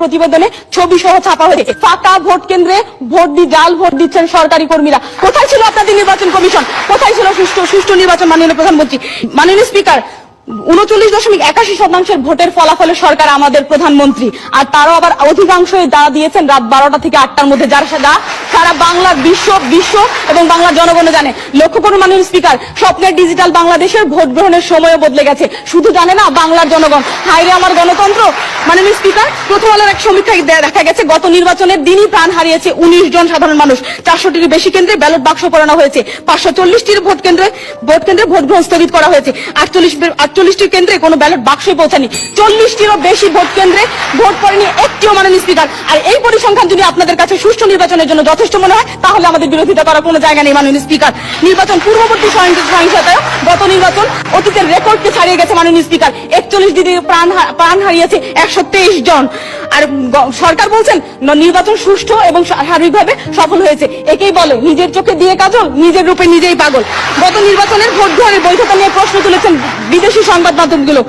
প্রতিবেদনে ছবি সহ ছাপা হয়েছে। ফাঁকা ভোট কেন্দ্রে ভোট দি জাল ভোট দিচ্ছেন সরকারি কর্মীরা। কোথায় ছিল আপনাদের নির্বাচন কমিশন? কোথায় ছিল সুষ্ঠু সুষ্ঠু নির্বাচন, মাননীয় প্রধানমন্ত্রী? মাননীয় স্পিকার, উনচল্লিশ দশমিক একাশি শতাংশের ভোটের ফলাফলে সরকার আমাদের প্রধানমন্ত্রী। আর তারও আবার অধিকাংশই দা দিয়েছেন রাত বারোটা থেকে আটটার মধ্যে। যার সাথে সারা বাংলা বিশ্ব বিশ্ব এবং বাংলা জনগণ জানে। লক্ষ্য করুন মাননীয় স্পিকার স্বপ্নের ডিজিটাল বাংলাদেশের ভোট গ্রহণের সময়ও বদলে গেছে। শুধু জানে না, বাংলার জনগণ। হাইরে আমার গণতন্ত্র! মাননীয় স্পিকার প্রথম আলোর এক সমীক্ষায় দেখা গেছে, গত নির্বাচনের দিনই প্রাণ হারিয়েছে উনিশ জন সাধারণ মানুষ। চারশোটির বেশি কেন্দ্রে ব্যালট বাক্স পড়ানো হয়েছে। পাঁচশো চল্লিশটির ভোট কেন্দ্রে ভোট কেন্দ্রে ভোট গ্রহণ স্থগিত করা হয়েছে। আটচল্লিশ আটচল্লিশটি কেন্দ্রে কোনো ব্যালট বাক্সই পৌঁছানি চল্লিশটিরও বেশি ভোট কেন্দ্রে ভোট পড়েনি একটিও মাননীয় স্পিকার আর এই পরিসংখ্যান যদি আপনাদের কাছে সুষ্ঠু নির্বাচনের জন্য যথেষ্ট মনে হয়, তাহলে আমাদের বিরোধিতা করার কোনো জায়গা নেই, মাননীয় স্পিকার। নির্বাচন পূর্ববর্তী সহিংসতা গত নির্বাচন অতীতের রেকর্ডকে ছাড়িয়ে গেছে মাননীয় স্পিকার। একচল্লিশ দিদি প্রাণ প্রাণ হারিয়েছে একশো তেইশ জন। আর সরকার বলছেন নির্বাচন সুষ্ঠু এবং স্বাভাবিকভাবে সফল হয়েছে। একেই বলে, নিজের চোখে দিয়ে কাজল, নিজের রূপে নিজেই পাগল। গত নির্বাচনের ভোট গ্রহণের বৈধতা নিয়ে প্রশ্ন তুলেছেন বিদেশি সংবাদ মাধ্যমগুলো।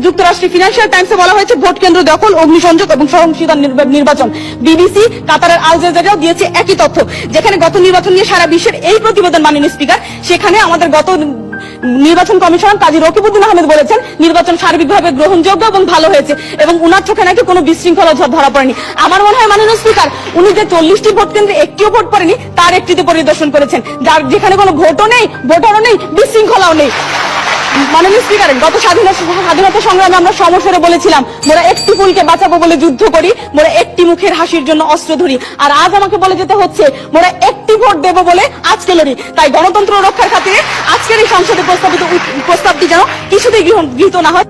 যুক্তরাষ্ট্রের ফিনান্সিয়াল টাইমসে বলা হয়েছে, ভোট কেন্দ্র দখল, অগ্নিসংযোগ এবং সহিংসতার নির্বা- নির্বাচন। বিবিসি, কাতারের আল জাজিরাও দিয়েছে একই তথ্য, যেখানে গত নির্বাচন নিয়ে সারা বিশ্বের এই প্রতিবেদন মাননীয় স্পিকার, সেখানে আমাদের গত নির্বাচন কমিশনার কাজী রকিবউদ্দিন আহমেদ বলেছেন, নির্বাচন সার্বিকভাবে গ্রহণযোগ্য এবং ভালো হয়েছে এবং উনার চোখে নাকি কোনো বিশৃঙ্খলা ধ- ধরা পড়েনি। আমার মনে হয় মাননীয় স্পিকার, উনি যে চল্লিশটি ভোট কেন্দ্রে একটিও ভোট পড়েনি তার একটিতে পরিদর্শন করেছেন। যার যেখানে কোনো ভোটও নেই, ভোটারও নেই, বিশৃঙ্খলাও নেই। মাননীয় স্পিকার, গত স্বাধীনতা স্বাধীনতা সংগ্রামে আমরা সমস্যারে বলেছিলাম, মোরা একটি ফুলকে বাঁচাবো বলে যুদ্ধ করি, মোরা একটি মুখের হাসির জন্য অস্ত্র ধরি। আর আজ আমাকে বলে যেতে হচ্ছে, মোরা একটি ভোট দেব বলে আজকে লড়ি। তাই গণতন্ত্র রক্ষার খাতিরে আজকের এই সংসদে প্রস্তাবিত প্রস্তাবটি যেন কিছুতেই গৃহীত না হয়।